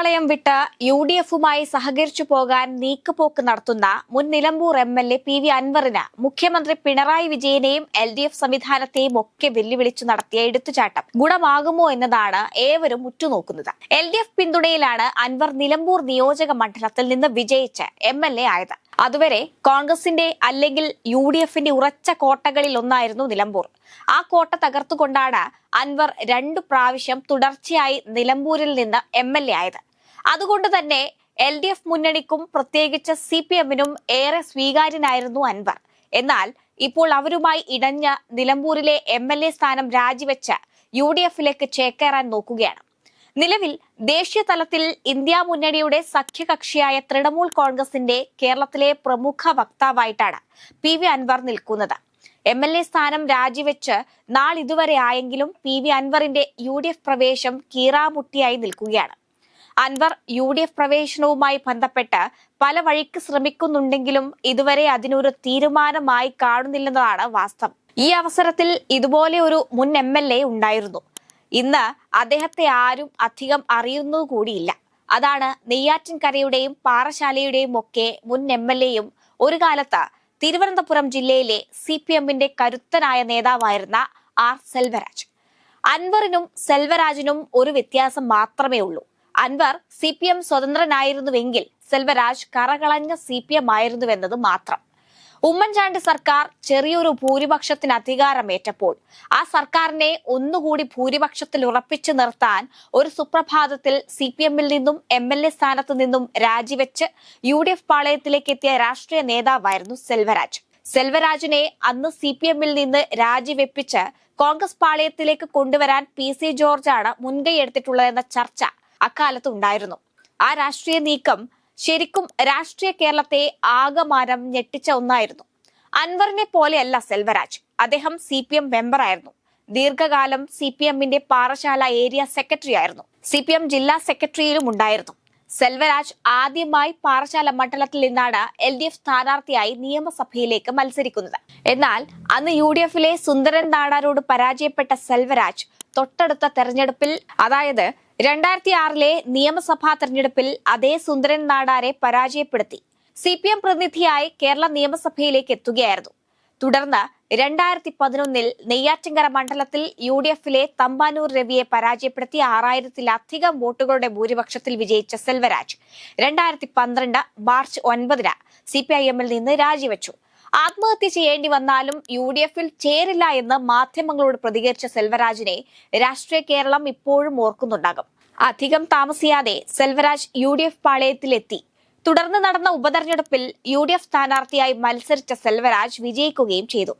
പാളയം വിട്ട് U D എഫുമായി സഹകരിച്ചു പോകാൻ നീക്കുപോക്ക് നടത്തുന്ന മുൻ Nilambur M L A P V അൻവറിന് മുഖ്യമന്ത്രി പിണറായി വിജയനെയും എൽ ഡി എഫ് സംവിധാനത്തെയും ഒക്കെ വെല്ലുവിളിച്ചു നടത്തിയ എടുത്തുചാട്ടം ഗുണമാകുമോ എന്നതാണ് ഏവരും ഉറ്റുനോക്കുന്നത്. എൽ ഡി എഫ് പിന്തുണയിലാണ് അൻവർ നിലമ്പൂർ നിയോജക മണ്ഡലത്തിൽ നിന്ന് വിജയിച്ച് എം എൽ എ ആയത്. അതുവരെ കോൺഗ്രസിന്റെ അല്ലെങ്കിൽ യു ഡി എഫിന്റെ ഉറച്ച കോട്ടകളിൽ ഒന്നായിരുന്നു നിലമ്പൂർ. ആ കോട്ട തകർത്തുകൊണ്ടാണ് അൻവർ രണ്ടു പ്രാവശ്യം തുടർച്ചയായി നിലമ്പൂരിൽ നിന്ന് എം എൽ എ ആയത്. അതുകൊണ്ട് തന്നെ എൽ ഡി എഫ് മുന്നണിക്കും പ്രത്യേകിച്ച് സി പി എമ്മിനും ഏറെ സ്വീകാര്യനായിരുന്നു അൻവർ. എന്നാൽ ഇപ്പോൾ അവരുമായി ഇടഞ്ഞ നിലമ്പൂരിലെ എം എൽ എ സ്ഥാനം രാജിവെച്ച് യു ഡി എഫിലേക്ക് ചേക്കേറാൻ നോക്കുകയാണ്. നിലവിൽ ദേശീയ തലത്തിൽ ഇന്ത്യ മുന്നണിയുടെ സഖ്യകക്ഷിയായ തൃണമൂൽ കോൺഗ്രസിന്റെ കേരളത്തിലെ പ്രമുഖ വക്താവായിട്ടാണ് പി വി അൻവർ നിൽക്കുന്നത്. എം എൽ എ സ്ഥാനം രാജിവെച്ച് നാളിതുവരെ ആയെങ്കിലും പി വി അൻവറിന്റെ യു ഡി എഫ് പ്രവേശം കീറാമുട്ടിയായി നിൽക്കുകയാണ്. അൻവർ യു ഡി എഫ് പ്രവേശനവുമായി ബന്ധപ്പെട്ട് പല വഴിക്ക് ശ്രമിക്കുന്നുണ്ടെങ്കിലും ഇതുവരെ അതിനൊരു തീരുമാനമായി കാണുന്നില്ലെന്നതാണ് വാസ്തവം. ഈ അവസരത്തിൽ ഇതുപോലെ ഒരു മുൻ എം എൽ എ ഉണ്ടായിരുന്നു. ഇന്ന് അദ്ദേഹത്തെ ആരും അധികം അറിയുന്നത് കൂടിയില്ല. അതാണ് നെയ്യാറ്റിൻകരയുടെയും പാറശാലയുടെയും ഒക്കെ മുൻ എം എൽ എയും ഒരു കാലത്ത് തിരുവനന്തപുരം ജില്ലയിലെ സി പി എമ്മിന്റെ കരുത്തനായ നേതാവായിരുന്ന ആർ സെൽവരാജ്. അൻവറിനും സെൽവരാജിനും ഒരു വ്യത്യാസം മാത്രമേ ഉള്ളൂ അൻവർ സി പി എം സ്വതന്ത്രനായിരുന്നുവെങ്കിൽ സെൽവരാജ് കറകളഞ്ഞ സി പി എം ആയിരുന്നുവെന്നത് മാത്രം. ഉമ്മൻചാണ്ടി സർക്കാർ ചെറിയൊരു ഭൂരിപക്ഷത്തിന് അധികാരമേറ്റപ്പോൾ ആ സർക്കാരിനെ ഒന്നുകൂടി ഭൂരിപക്ഷത്തിൽ ഉറപ്പിച്ചു നിർത്താൻ ഒരു സുപ്രഭാതത്തിൽ സി പി എമ്മിൽ നിന്നും എം എൽ എ സ്ഥാനത്ത് നിന്നും രാജിവെച്ച് യു ഡി എഫ് പാളയത്തിലേക്ക് എത്തിയ രാഷ്ട്രീയ നേതാവായിരുന്നു സെൽവരാജ്. സെൽവരാജിനെ അന്ന് സി പി എമ്മിൽ നിന്ന് രാജിവെപ്പിച്ച് കോൺഗ്രസ് പാളയത്തിലേക്ക് കൊണ്ടുവരാൻ പി സി ജോർജാണ് മുൻകൈ എടുത്തിട്ടുള്ളതെന്ന ചർച്ച അക്കാലത്ത് ഉണ്ടായിരുന്നു ആ രാഷ്ട്രീയ നീക്കം ശരിക്കും രാഷ്ട്രീയ കേരളത്തെ ആകമാനം ഞെട്ടിച്ച ഒന്നായിരുന്നു. അൻവറിനെ പോലെയല്ല സെൽവരാജ്. അദ്ദേഹം സി പി എം മെമ്പറായിരുന്നു ദീർഘകാലം സി പി എമ്മിന്റെ പാറശാല ഏരിയ സെക്രട്ടറി ആയിരുന്നു. സി പി എം ജില്ലാ സെക്രട്ടറിയിലും ഉണ്ടായിരുന്നു. സെൽവരാജ് ആദ്യമായി പാറശാല മണ്ഡലത്തിൽ നിന്നാണ് എൽ ഡി എഫ് സ്ഥാനാർത്ഥിയായി നിയമസഭയിലേക്ക് മത്സരിക്കുന്നത്. എന്നാൽ അന്ന് യു ഡി എഫിലെ സുന്ദരൻ നാടാരോട് പരാജയപ്പെട്ട സെൽവരാജ് തൊട്ടടുത്ത തെരഞ്ഞെടുപ്പിൽ അതായത് രണ്ടായിരത്തി ആറിലെ നിയമസഭാ തെരഞ്ഞെടുപ്പിൽ അതേ സുന്ദരൻ നാടാരെ പരാജയപ്പെടുത്തി. സി പി എം പ്രതിനിധിയായി കേരള നിയമസഭയിലേക്ക് എത്തുകയായിരുന്നു. തുടർന്ന് രണ്ടായിരത്തി പതിനൊന്നിൽ നെയ്യാറ്റിങ്കര മണ്ഡലത്തിൽ യു ഡി എഫിലെ തമ്പാനൂർ രവിയെ പരാജയപ്പെടുത്തി ആറായിരത്തിലധികം വോട്ടുകളുടെ ഭൂരിപക്ഷത്തിൽ വിജയിച്ച സെൽവരാജ്. രണ്ടായിരത്തി പന്ത്രണ്ട് മാർച്ച് ഒൻപതിന് സി പി ഐ എമ്മിൽ നിന്ന് രാജിവെച്ചു. ആത്മഹത്യ ചെയ്യേണ്ടി വന്നാലും യു ഡി എഫിൽ ചേരില്ല എന്ന് മാധ്യമങ്ങളോട് പ്രതികരിച്ച സെൽവരാജിനെ രാഷ്ട്രീയ കേരളം ഇപ്പോഴും ഓർക്കുന്നുണ്ടാകും. അധികം താമസിയാതെ സെൽവരാജ് യു ഡി എഫ് പാളയത്തിലെത്തി. തുടർന്ന് നടന്ന ഉപതെരഞ്ഞെടുപ്പിൽ യു ഡി എഫ് സ്ഥാനാർത്ഥിയായി മത്സരിച്ച സെൽവരാജ് വിജയിക്കുകയും ചെയ്തു.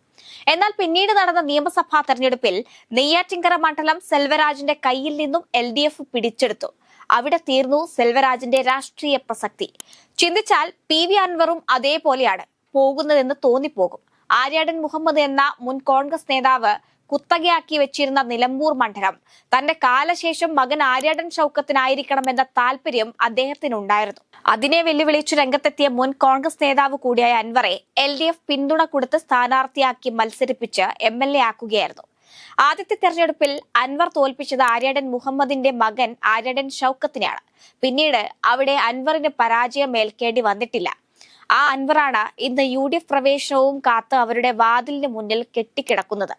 എന്നാൽ പിന്നീട് നടന്ന നിയമസഭാ തെരഞ്ഞെടുപ്പിൽ നെയ്യാറ്റിങ്കര മണ്ഡലം സെൽവരാജിന്റെ കയ്യിൽ നിന്നും എൽ ഡി എഫ് പിടിച്ചെടുത്തു. അവിടെ തീർന്നു സെൽവരാജിന്റെ രാഷ്ട്രീയ പ്രസക്തി. ചിന്തിച്ചാൽ പി വി അൻവറും അതേപോലെയാണ്. പോകുന്നതെന്ന് തോന്നിപ്പോകും. ആര്യാടൻ മുഹമ്മദ് എന്ന മുൻ കോൺഗ്രസ് നേതാവ് കുത്തകയാക്കി വെച്ചിരുന്ന നിലമ്പൂർ മണ്ഡലം. തന്റെ കാലശേഷം മകൻ ആര്യാടൻ ഷൌക്കത്തിനായിരിക്കണമെന്ന താല്പര്യം അദ്ദേഹത്തിനുണ്ടായിരുന്നു. അതിനെ വെല്ലുവിളിച്ചു രംഗത്തെത്തിയ മുൻ കോൺഗ്രസ് നേതാവ് കൂടിയായ അൻവറെ എൽ ഡി എഫ് പിന്തുണ കൊടുത്ത് സ്ഥാനാർത്ഥിയാക്കി മത്സരിപ്പിച്ച് എം എൽ എ ആക്കുകയായിരുന്നു. ആദ്യത്തെ തെരഞ്ഞെടുപ്പിൽ അൻവർ തോൽപ്പിച്ചത് ആര്യാടൻ മുഹമ്മദിന്റെ മകൻ ആര്യാടൻ ഷൌക്കത്തിനെയാണ്. പിന്നീട് അവിടെ അൻവറിന് പരാജയം ഏൽക്കേണ്ടി വന്നിട്ടില്ല. ആ അൻവറാണ് ഇന്ന് യു ഡി എഫ് പ്രവേശനവും കാത്ത് അവരുടെ വാതിലിന് മുന്നിൽ കെട്ടിക്കിടക്കുന്നത്.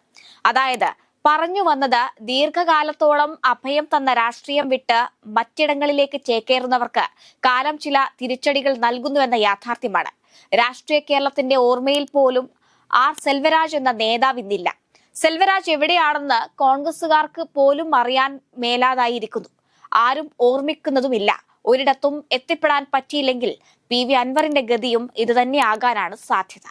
അതായത് പറഞ്ഞു വന്നത് ദീർഘകാലത്തോളം അഭയം തന്ന രാഷ്ട്രീയം വിട്ട് മറ്റിടങ്ങളിലേക്ക് ചേക്കേറുന്നവർക്ക് കാലം ചില തിരിച്ചടികൾ നൽകുന്നുവെന്ന യാഥാർത്ഥ്യമാണ്. രാഷ്ട്രീയ കേരളത്തിന്റെ ഓർമ്മയിൽ പോലും ആർ സെൽവരാജ് എന്ന നേതാവ് ഇന്നില്ല. സെൽവരാജ് എവിടെയാണെന്ന് കോൺഗ്രസുകാർക്ക് പോലും അറിയാൻ മേലാതായിരിക്കുന്നു. ആരും ഓർമ്മിക്കുന്നതുമില്ല. ഒരിടത്തും എത്തിപ്പെടാൻ പറ്റിയില്ലെങ്കിൽ പി വി അൻവറിന്റെ ഗതിയും ഇതുതന്നെയാകാനാണ് സാധ്യത.